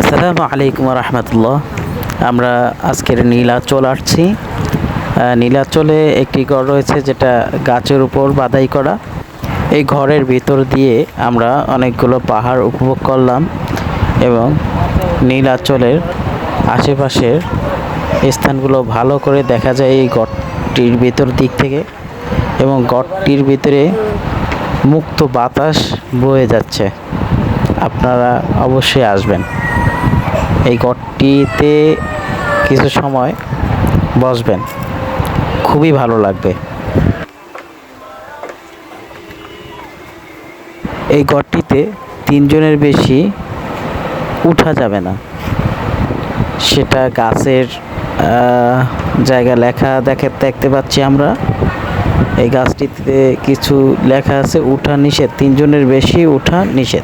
আসসালামু আলাইকুম রহমতুল্লাহ আমরা আজকের নীলাচল আসছি। নীলাচলে একটি ঘর রয়েছে যেটা গাছের উপর বাদাই করা। এই ঘরের ভিতর দিয়ে আমরা অনেকগুলো পাহাড় উপভোগ করলাম এবং নীলাচলের আশেপাশের স্থানগুলো ভালো করে দেখা যায় এই গড়টির ভিতর দিক থেকে এবং গড়টির ভিতরে মুক্ত বাতাস বয়ে যাচ্ছে। আপনারা অবশ্যই আসবেন। এই গড়টিতে কিছু সময় বসবেন। খুবই ভালো লাগবে। এই গড়টিতে তিনজনের বেশি উঠা যাবে না। সেটা গাছের জায়গা লেখা দেখে দেখতে পাচ্ছি আমরা। এই গাছটিতে কিছু লেখা আছে, উঠা নিষেধ। তিনজনের বেশি উঠা নিষেধ।